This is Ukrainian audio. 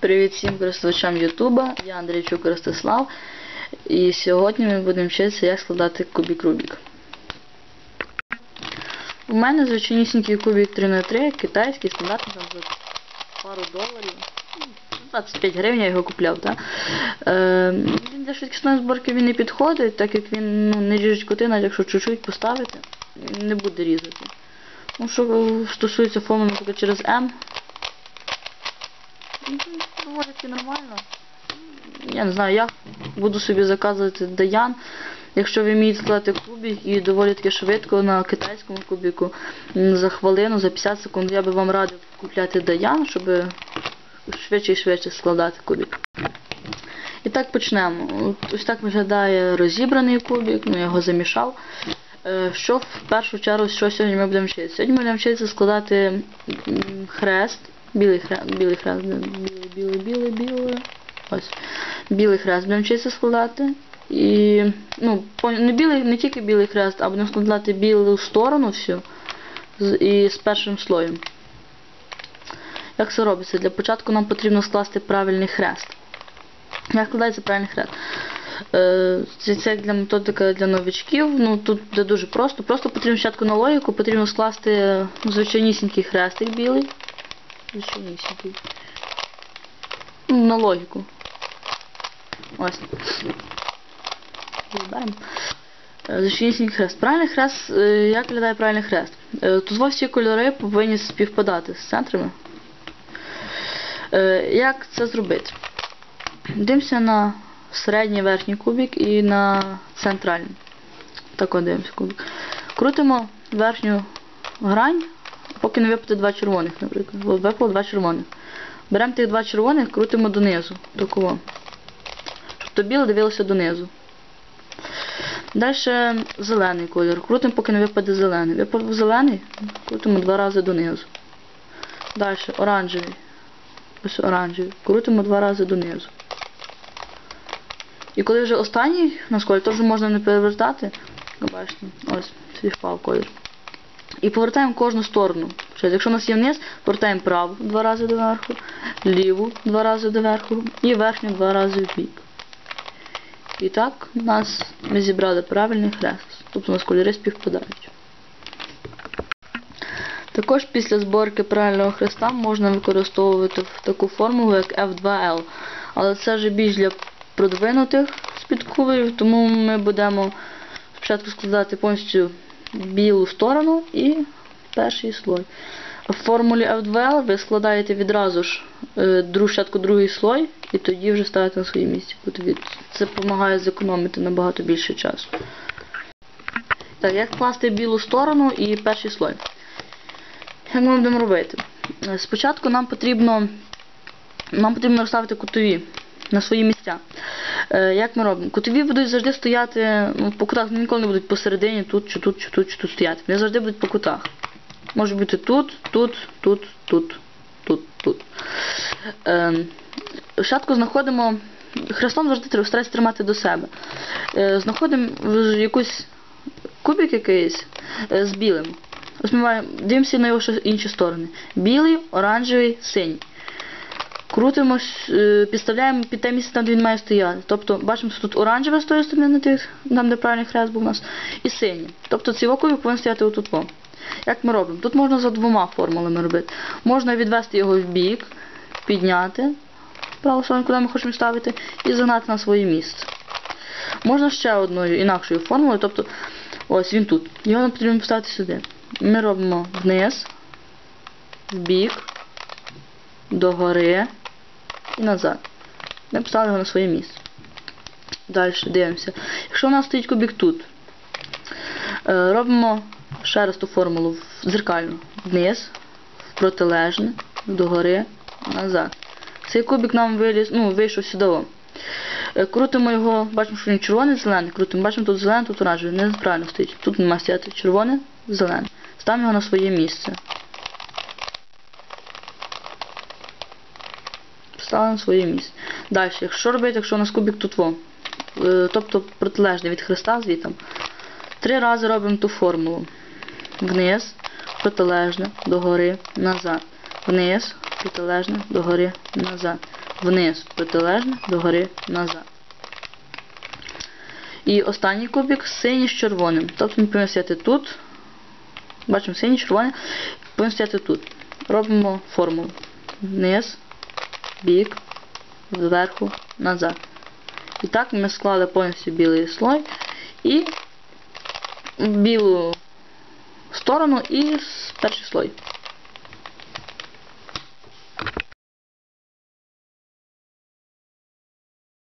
Привіт всім користувачам Ютуба. Я Андрійчук Ростислав. І сьогодні ми будемо вчитися, як складати кубік Рубік. У мене звичайнісінький кубік 3х3, китайський, стандартний там за пару доларів. 25 гривень я його купляв, так? Е, він для швидкісної зборки він не підходить, так як він ну, не ріжить коти, навіть якщо чуть-чуть поставити, він не буде різати. Ну, що стосується форми, наприклад, через М, доволі таки нормально. Я не знаю, я буду собі заказувати Даян. Якщо ви вмієте складати кубик і доволі таки швидко на китайському кубіку за хвилину, за 50 секунд, я би вам радив купляти Даян, щоб швидше і швидше складати кубик. І так почнемо. Ось так виглядає розібраний кубик, ну я його замішав. Е, Що в першу чергу, що сьогодні ми будемо вчитися? Сьогодні ми будемо вчитися складати хрест, білий хрест, білий хрест, білий, білий, білий, білий. Ось. Білий хрест будемо вчитися складати. І, ну, не білий, не тільки білий хрест, а будемо складати білу сторону всю з, і з першим слоєм. Як це робиться? Для початку нам потрібно скласти правильний хрест. Як складається правильний хрест? Е, Це, це для методика для новичків. Ну тут це дуже просто. Просто потрібно спочатку на логіку, потрібно скласти звичайнісінький хрестик білий. Звичайнісінький. Ну, На логіку. Ось. Вибираємо. Е, хрест. Правильний хрест, е, як виглядає правильний хрест? Е, Тут всі кольори повинні співпадати з центрами. Як це зробити? Дивимося на середній верхній кубик і на центральний. Так дивимося кубик. Крутимо верхню грань, поки не випаде два червоних, наприклад. Випало два червоних. Беремо тих два червоних, крутимо донизу, до кого. Щоб то біле дивилося донизу. Далі зелений колір. Крутимо, поки не випаде зелений. Випав зелений, крутимо два рази донизу. Далі оранжевий. Ось оранжевий. Крутимо два рази донизу. І коли вже останній на то вже можна не перевертати. Бачите, ось, свій впав колір. І повертаємо кожну сторону. Тобто, якщо у нас є вниз, повертаємо праву два рази доверху, ліву два рази доверху і верхню два рази в бік. І так у нас ми зібрали правильний хрест. Тобто у нас кольори співпадають. Також після зборки правильного хреста можна використовувати таку формулу, як F2L. Але це вже більш для продвинутих спідкулерів, тому ми будемо спочатку складати повністю білу сторону і перший слой. В формулі F2L ви складаєте відразу ж е, другий слой і тоді вже ставите на своє місце. Це допомагає зекономити набагато більше часу. Так, як класти білу сторону і перший слой? Як ми будемо робити? Е, Спочатку нам потрібно нам потрібно розставити кутові на свої місця. Е, як ми робимо? Кутові будуть завжди стояти ну, по кутах, вони ніколи не будуть посередині, тут, чи тут, чи тут, чи тут стояти. Вони завжди будуть по кутах. Може бути тут, тут, тут, тут, тут, тут. Е, спочатку знаходимо. Хрестом завжди треба старатися тримати до себе. Е, знаходимо якусь кубик якийсь е, з білим. Ось ми маємо, дивимося на його інші сторони. Білий, оранжевий, синій. Крутимо, е, підставляємо під те місце, там, де він має стояти. Тобто, бачимо, що тут оранжеве з тої сторони, на тих, там, де правильний хрест був у нас, і синій. Тобто цей кубик повинен стояти отут. Як ми робимо? Тут можна за двома формулами робити. Можна відвести його в бік, підняти праву сторону, куди ми хочемо ставити, і загнати на своє місце. Можна ще одною інакшою формулою, тобто ось він тут. Його нам потрібно поставити сюди. Ми робимо вниз, в бік, догори і назад. Ми поставили його на своє місце. Далі дивимося. Якщо у нас стоїть кубик тут, е, робимо ще раз ту формулу в- дзеркально. Вниз, в протилежне, догори, назад. Цей кубик нам виліз, ну, вийшов сюди. Е, Крутимо його, бачимо, що він червоний, зелений. Крутимо, бачимо, тут зелений, тут оранжевий. Неправильно стоїть. Тут немає стояти червоне, зелене. Ставимо його на своє місце. Ставимо своє місце. Далі, якщо робити, якщо у нас кубик тут во, е, тобто протилежний від хреста звітом, три рази робимо ту формулу. Вниз, протилежне, догори, назад. Вниз, протилежне, догори, назад. Вниз, протилежне, догори, назад. І останній кубик синій з червоним. Тобто він повинен стояти тут. Бачимо синій, червоний. Повинен стояти тут. Робимо формулу. Вниз, бік, зверху, назад. І так ми склали повністю білий слой і білу сторону і перший слой.